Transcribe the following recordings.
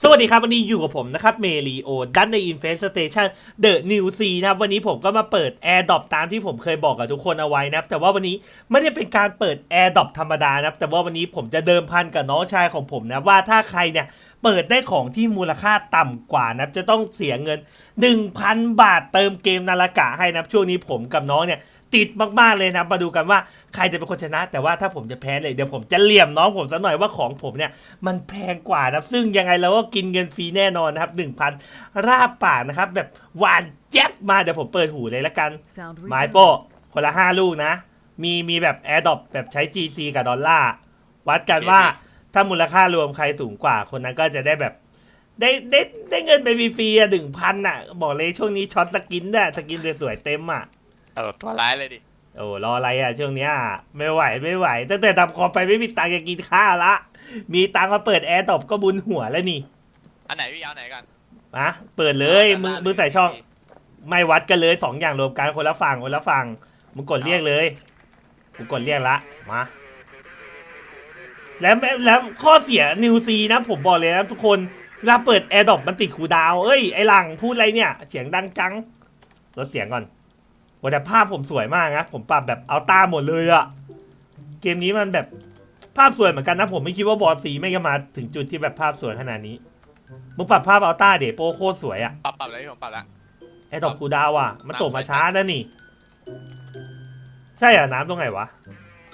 สวัสดีครับ วันนี้อยู่กับผมนะครับเมลีโอดันใน Infestation The New C นะครับ วันนี้ผมก็มาเปิด Air d r o p ตามที่ผมเคยบอกกับทุกคนเอาไว้นะครับ แต่ว่าวันนี้ไม่ได้เป็นการเปิด Air d r o p ธรรมดานะครับ แต่ว่าวันนี้ผมจะเดิมพันกับน้องชายของผมนะว่าถ้าใครเนี่ยเปิดได้ของที่มูลค่าต่ำกว่านะจะต้องเสียเงิน 1,000 บาทเติมเกมนาฬิกาให้นะช่วงนี้ผมกับน้องเนี่ย ติดมากๆเลยนะครับมาดูกันว่าใครจะเป็นคนชนะ แต่ว่าถ้าผมจะแพ้เลยเดี๋ยวผมจะเหลี่ยมน้องผมสักหน่อยว่าของผมเนี่ยมันแพงกว่านะครับซึ่งยังไงเราก็กินเงินฟรีแน่นอนนะครับ1,000ราบปากนะครับ แบบหวานแจ๊บมาเดี๋ยวผมเปิดหูเลยละกัน Sound ไม้ resumed. โป้คนละ5ลูกนะ มีมีแบบแอร์ดอปแบบใช้ GC กับดอลลาร์วัดกันว่าถ้ามูลค่ารวมใครสูงกว่าคนนั้นก็จะได้แบบได้ได้ได้เงินไปฟรีๆอะหนึ่งพันอะ บอกเลยช่วงนี้ช็อตสกินน่ะสกินสวยๆเต็มอะ เออตัวร้ายเลยดิ โอ้รออะไรอะช่วงเนี้ยไม่ไหวไม่ไหวตั้งแต่ทำคอมไปไม่มีตังค์จะกินข้าวละ มีตังค์มาเปิดแอร์ตบก็บุญหัวแล้วนี่อันไหนพี่เอาไหนกันนะเปิดเลยมือมือใส่ช่อง ไม่วัดกันเลยสองอย่างรวมกันคนละฝั่งคนละฝั่งมึงกดเรียกเลยมึงกดเรียกละมาแล้วแล้วข้อเสียนิวซีนะ ผมบอกเลยนะทุกคนเวลาเปิดแอร์ดอปมันติดคูลดาวน์เอ้ยไอหลังพูดอะไรเนี่ย เสียงดังจังลดเสียงก่อน วันแต่ภาพผมสวยมากนะ ผมปรับแบบเอาตาหมดเลยอะเกมนี้มันแบบภาพสวยเหมือนกันนะ ผมไม่คิดว่าบอสสีไม่งจะมาถึงจุดที่แบบภาพสวยขนาดนี้มึงปรับภาพเอาต้าเดโปโคตรสวยอะปรับปรับเลยพี่ผมปรับแล้วไอ้ดอกคูดาวอะมันตกมาช้านะนี่ ใช่เหรอะน้ำตรงไหนวะ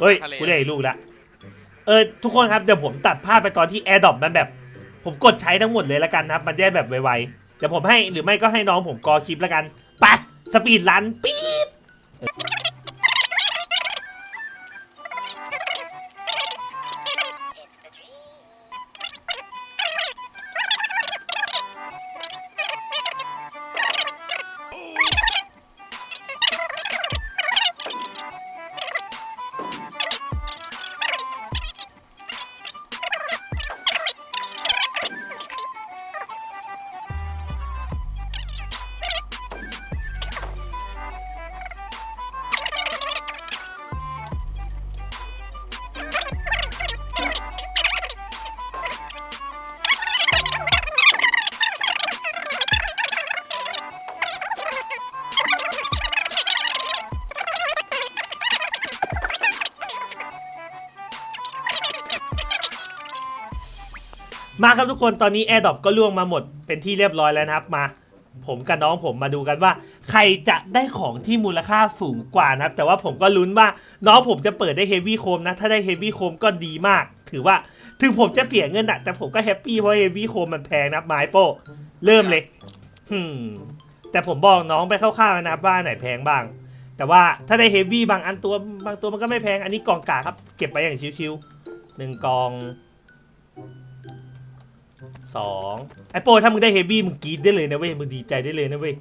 เฮ้ยกูได้อีกลูกละเออทุกคนครับเดี๋ยวผมตัดภาพไปตอนที่แอร์ดอปมันแบบ ผมกดใช้ทั้งหมดเลยละกันนะครับ มันจะได้แบบไวๆเดี๋ยวผมให้หรือไม่ก็ให้น้องผมกอคลิปละกันไปะสปีดรันปี๊ ด มาครับทุกคนตอนนี้แอร์ดอปก็ล่วงมาหมดเป็นที่เรียบร้อยแล้วนะครับมา ผมกับน้องผมมาดูกันว่า ใครจะได้ของที่มูลค่าสูงกว่านะครับ แต่ว่าผมก็ลุ้นว่าน้องผมจะเปิดได้เฮฟวี่โคมนะ ถ้าได้เฮฟวี่โคมก็ดีมาก ถือว่าถึงผมจะเสียเงินอะแต่ผมก็แฮปปี้เพราะเฮฟวี่โคมมันแพงนับไม้โป้เริ่มเลยฮึมแต่ผมบอกน้องไปคร่าวๆนะครับว่าไหนแพงบ้าง แต่ว่าถ้าได้เฮฟวี่บางอันตัวบางตัวมันก็ไม่แพงอันนี้กองกาครับ เก็บไปอย่างชิวๆหนึ่งกอง สองไอโปถ้ามึงได้เฮฟวี่มึงกรีดได้เลยนะเว้ยมึงดีใจได้เลยนะเว้ย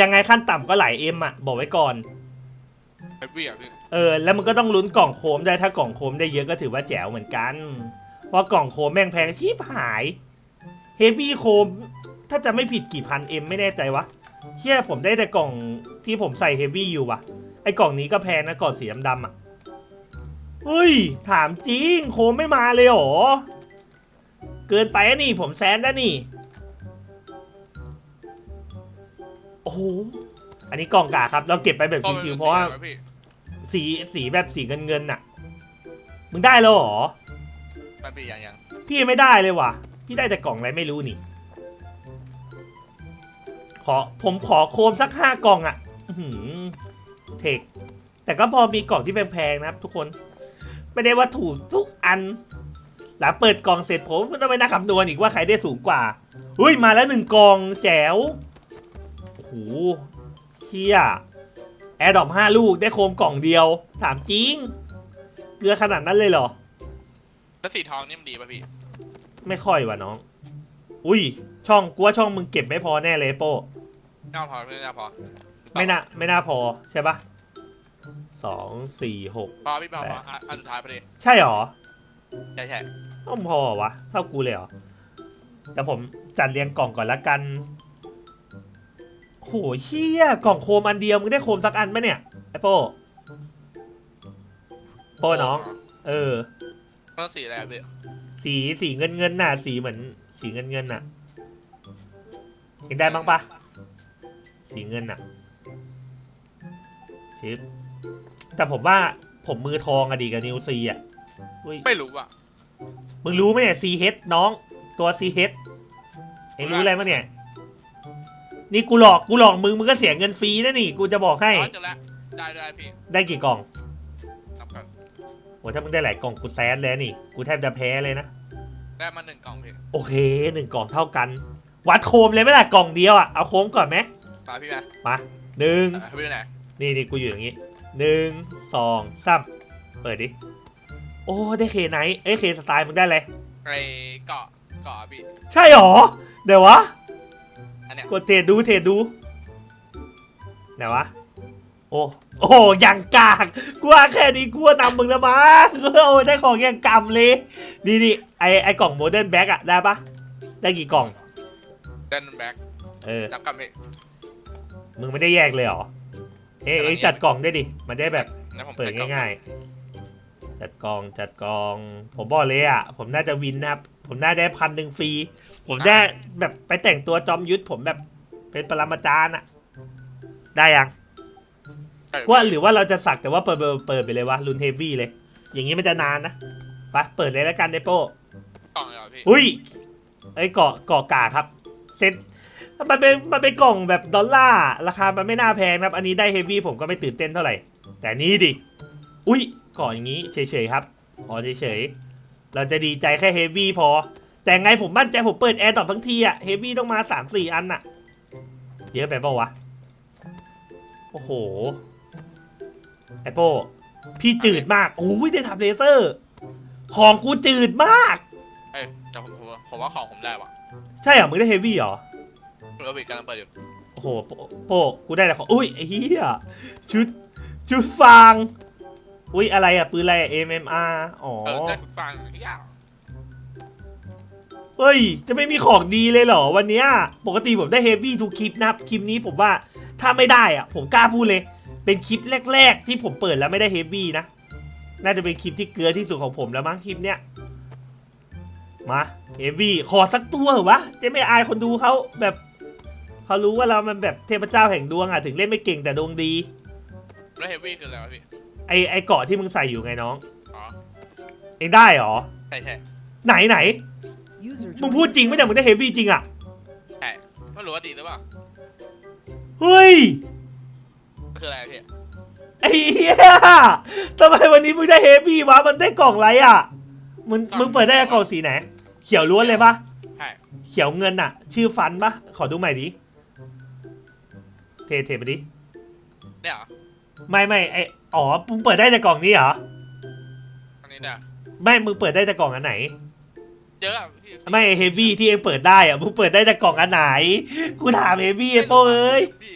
ยังไงขั้นต่ำก็หลายเอ็มอะบอกไว้ก่อนเฮฟวี่อะพี่เออแล้วมึงก็ต้องลุ้นกล่องโคมได้วยถ้ากล่องโคมได้เยอะก็ถือว่าแจ๋วเหมือนกัน เพราะกล่องโคมแม่งแพงชิบหายเฮฟวี่โคมถ้าจะไม่ผิดกี่พันเอ็มไม่แน่ใจวะเชื่อผมได้แต่กล่องที่ผมใส่เฮฟวี่อยู่วะไอกล่องนี้ก็แพงนะกล่องสีดำๆอะเฮ้ยถามจริงโคมไม่มาเลยเหรอ เกินไปอะนี่ผมแซนแล้วนี่ โอ้โห อันนี้กล่องกาครับ เราเก็บไปแบบชิวๆเพราะว่าพี่สีสีแบบสีเงินเงินๆน่ะ มึงได้แล้วเหรอมันปีอย่างยังพี่ไม่ได้เลยว่ะ พี่ได้แต่กล่องอะไรไม่รู้นี่ ขอผมขอโคมสักห้ากล่องอะ่ะอื้อหือเทคแต่ก็พอมีกล่องที่แพงๆนะครับทุกคน ไม่ได้ว่าถูกทุกอัน หลังเปิดกล่องเสร็จผมก็ต้องไปนั่งคำนวณอีกว่าใครได้สูงกว่าเฮ้ยมาแล้วหนึ่งกล่องแจ๋วโอ้โหเชี่ยแอร์ดรอปห้าลูกได้โคมกล่องเดียว ถามจริง เกลือขนาดนั้นเลยเหรอ แล้วสีทองนี่มันดีป่ะพี่ ไม่ค่อยว่ะน้อง อุ้ย ช่องกูว่าช่องมึงเก็บไม่พอแน่เลยโป้น่าพอไม่น่าพอ ไม่น่าไม่น่าพอใช่ปะสองสี่หกพอพี่พอพออะอันสุดท้ายพอดีใช่หรอ ใช่ใช่ ต้องพอวะ เท่ากูเลยเหรอ แต่ผมจัดเรียงกล่องก่อนละกันโหเชี่ยกล่องโคมอันเดียวมึงได้โคมสักอันไหมเนี่ยไอโป้โป้น้อง เออต้องสีอะไรอะพี่สีสีเงินเงินๆน่ะ สีเหมือนสีเงินเงินน่ะเห็นได้บ้างปะสีเงินน่ะชิปแต่ผมว่าผมมือทองอะดีกับนิวซีอะอุ้ยไม่รู้อะ มึงรู้ไหมเนี่ยซีเฮดน้องตัวซีเฮดเอ็งรู้อะไรมั้งเนี่ย นี่กูหลอกกูหลอกมึงมึงก็เสียเงินฟรีนะนี่กูจะบอกให้ อ๋อเจอแล้วได้ได้พี่ได้กี่กล่องนับกันโอ้ถ้ามึงได้หลายกล่องกูแซดแล้วนี่ กูแทบจะแพ้เลยนะ ได้มาหนึ่งกล่องพี่โอเคหนึ่งกล่องเท่ากัน วัดโคมเลยไหมล่ะกล่องเดียวอะเอาโคมก่อนไหมมาพี่มามาหนึ่งเออพี่ไปไหนนี่นี่กูอยู่อย่างงี้หนึ่งสองสามเปิดดิ โอ้ได้เคไนท์เอ้ยเคสไตล์มึงได้เลยไอ้เกาะเกาะพี่ใช่หรอ เดี๋ยววะ อันเนี้ยกดเทรดดูเทรดดูไหนวะ โอ้โอ้ยังกากกูว่าแค่นี้กูว่านำมึงแล้วมั้งโอ้ได้ของยังกำเลยนี่นี่ไอไอกล่องโมเดิร์นแบ็กอะได้ปะได้กี่กล่อง เดนแบ็กเออนับกันพี่มึงไม่ได้แยกเลยเหรอ เอ้ยเอ้ยจัดกล่องได้ดิ มันได้แบบงั้นผมเปิดใส่กล่อง่ายๆ จัดกล่องจัดกล่อง ผมบอกเลยอะ ผมน่าจะวินนะครับ ผมน่าได้พันหนึ่งฟรี ผมได้แบบไปแต่งตัวจอมยุทธผมแบบเป็นปรมาจารย์อะได้ยังใช่ว่าหรือว่าเราจะสักแต่ว่าเปิดเปิดเปิดไปเลยวะรุนเฮฟวี่เลย อย่างนี้มันจะนานนะไปเปิดเลยแล้วกันเดโป้กล่องเลยเหรอพี่อุ้ยไอ้เกาะเกาะกาครับเซ็ตมันเป็นมันเป็นกล่องแบบดอลลาร์ราคามันไม่น่าแพงนะครับ อันนี้ได้เฮฟวี่ผมก็ไม่ตื่นเต้นเท่าไหร่ แต่นี้ดิ อุ้ยเกาะอย่างนี้เฉยๆครับอ๋อเฉยๆเราจะดีใจแค่เฮฟวี่พอ แต่ไงผมมั่นใจผมเปิดแอร์ดรอปทั้งทีอะเฮฟวี่ต้องมาสามสี่อันอะเยอะไปเปล่าวะ โอ้โหไอโป้พี่จืดมากโอ้ยได้ทับเลเซอร์ ของกูจืดมาก เอ้ยแต่ผมผมผมว่าของผมได้ว่ะใช่เหรอมึงได้เฮฟวี่เหรอเออพี่กำลังเปิดอยู่โอ้โหโปโป้กูได้แต่ของอุ้ยไอ้เหี้ยชุดชุดฟาง อุ้ยอะไรอะปืนอะไรอะ MMR อ๋อ เออได้ทุกฟังยากเฮ้ย จะไม่มีของดีเลยเหรอวันเนี้ยปกติผมได้เฮฟวี่ทุกคลิปนะครับคลิปนี้ผมว่าถ้าไม่ได้อะผมกล้าพูดเลย เป็นคลิปแรก ๆ ที่ผมเปิดแล้วไม่ได้เฮฟวี่นะ น่าจะเป็นคลิปที่เกลือที่สุดของผมแล้วมั้งคลิปเนี้ยมาเฮฟวี่ขอสักตัวเหรอวะจะไม่อายคนดูเขาแบบเขารู้ว่าเรามันแบบเทพเจ้าแห่งดวงอะถึงเล่นไม่เก่งแต่ดวงดี แล้วเฮฟวี่คืออะไรวะพี่ ไอไอเกาะที่มึงใส่อยู่ไงน้องอ๋อ เองได้เหรอ ใช่ใช่ไหนไหน User มึงพูดจริงไหมเนี่ยมึงได้เฮฟวี่จริงอะใช่ไม่รู้ว่าดีหรือเปล่าเฮ้ย มันคืออะไรพี่ไอ้เหี้ยทำไมวันนี้มึงได้เฮฟวี่วะ มันได้กล่องอะไรอะ มึงมึงเปิดได้กล่องสีไหน เขียวล้วนเลยปะใช่เขียวเงินอะชื่อฟันปะขอดูใหม่ดิ เทเทไปดิ เนี่ยเหรอ ไม่ไม่ไอ อ๋อมึงเปิดได้แต่กล่องนี้เหรอ อันนี้เนี่ยไม่ มึงเปิดได้แต่กล่องอันไหน เยอะอะพี่ไม่เฮฟวี่ที่เองเปิดได้อะมึงเปิดได้แต่กล่องอันไหน กูถามเฮฟวี่ไอ้โป้เอ้ย พี่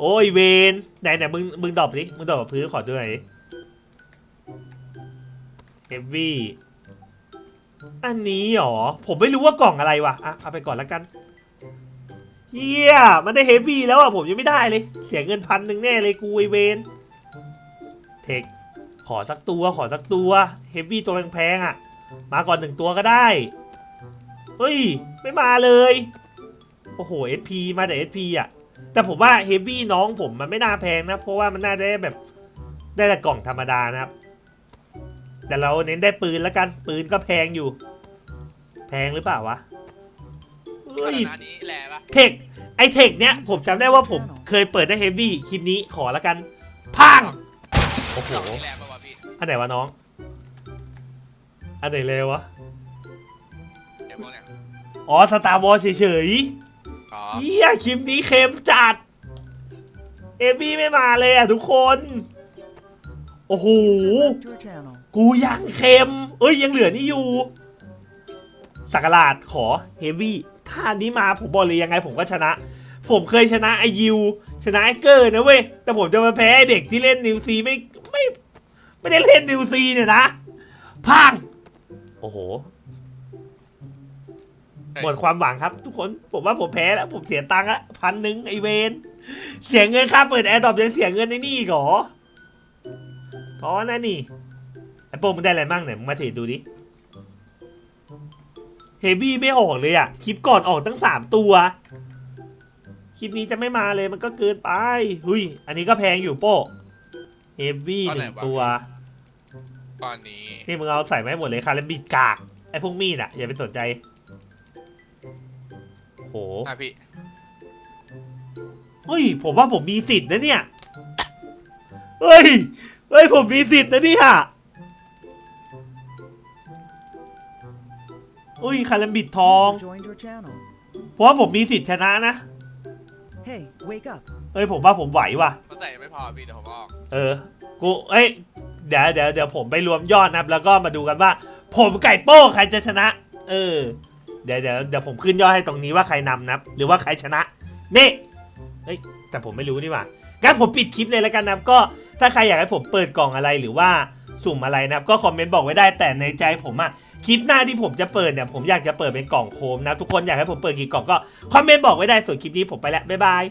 โอ้ยเวนไหนไหนมึงมึงดรอปดิมึงดรอปกับพื้นขอดูหน่อยดิเฮฟวี่อันนี้หรอ ผมไม่รู้ว่ากล่องอะไรวะอะเอาไปก่อนแล้วกันเฮียมันได้เฮฟวี่แล้วอะผมยังไม่ได้เลย เสียเงินพันหนึ่งแน่เลยกูไอเวน เทค ขอสักตัวขอสักตัว เฮฟวี่ตัวแพงๆอะ มาก่อนหนึ่งตัวก็ได้ เฮ้ย ไม่มาเลย โอ้โห SP มาแต่ SP อะ แต่ผมว่าเฮฟวี่น้องผมมันไม่น่าแพงนะ เพราะว่ามันน่าได้แบบได้แต่กล่องธรรมดานะครับ แต่เราเน้นได้ปืนแล้วกัน ปืนก็แพงอยู่ แพงหรือเปล่าวะ เฮ้ย อันนี้แหละปะเทค ไอเทคเนี้ยผมจำได้ว่าผมเคยเปิดได้เฮฟวี่คลิปนี้ขอแล้วกัน พัง โอ้โหกล่องนี้แหละปะวะพี่อันไหนวะน้อง อันไหนเลยวะ เดี๋ยวพวกเนี้ยอ๋อสตาร์วอลเฉยอ๋อๆเฮียคลิปนี้เค็มจัด เอฟี่ไม่มาเลยอะทุกคน โอ้โห User left your channel. กูยังเค็ม เอ้ยยังเหลือนี่อยู่ สักราดขอเฮฟวี่ถ้าอันนี้มาผมบอกเลยยังไงผมก็ชนะ ผมเคยชนะไอยิว ชนะไอเกอร์นะเว้ย แต่ผมจะมาแพ้ไอ้เด็กที่เล่นนิวซีไม่ ไม่ไม่ได้เล่นนิวซีเนี่ยนะพังโอ้โห หมดความหวังครับ ทุกคน ผมว่าผมแพ้แล้ว ผมเสียตังค์ละพันหนึ่งไอเวนเสียเงินค่าเปิดแอร์ดรอปยังเสียเงินในนี่อีกเหรออ๋อนั่นนี่ ไอโป้มึงได้อะไรบ้างเนี่ยมึงมาเทรดดูดิเฮเฮฟวี่ไม่ออกเลยอะคลิปก่อนออกตั้งสามตัว คลิปนี้จะไม่มาเลยมันก็เกินไป หุยอันนี้ก็แพงอยู่โป้ เฮฟวี่หนึ่งตัว ก้อนนี้ นี่มึงเอาใส่มาให้หมดเลยค่ะแล้วบิดกาก ไอ้พวกมีดอะอย่าไปสนใจ โหอะพี่ เฮ้ย ผมว่าผมมีสิทธิ์นะเนี่ย เฮ้ย เฮ้ย ผมมีสิทธิ์นะเนี่ยอุ้ยคารัมบิดทอง User joined your channel. เพราะว่าผมมีสิทธิ์ชนะนะ Hey, wake up. เอ้ยผมว่าผมไหวว่ะมันใส่ไม่พอพี่เดี๋ยวผมออก เออ กู เอ้ย เดี๋ยวเดี๋ยวเดี๋ยวผมไปรวมยอดนะครับ แล้วก็มาดูกันว่า ผมไก่โป้งใครจะชนะ เออ เดี๋ยวเดี๋ยวเดี๋ยวผมขึ้นยอดให้ตรงนี้ว่าใครนำนะครับ หรือว่าใครชนะ นี่เฮ้ยแต่ผมไม่รู้นี่หว่างั้นผมปิดคลิปเลยแล้วกันนะครับ ก็ถ้าใครอยากให้ผมเปิดกล่องอะไรหรือว่าสุ่มอะไรนะครับ ก็คอมเมนต์บอกไว้ได้แต่ในใจผมอะคลิปหน้าที่ผมจะเปิดเนี่ยผมอยากจะเปิดเป็นกล่องโคมนะทุกคนอยากให้ผมเปิดกี่กล่องก็คอมเมนต์บอกไว้ได้ส่วนคลิปนี้ผมไปแล้วบ๊ายบาย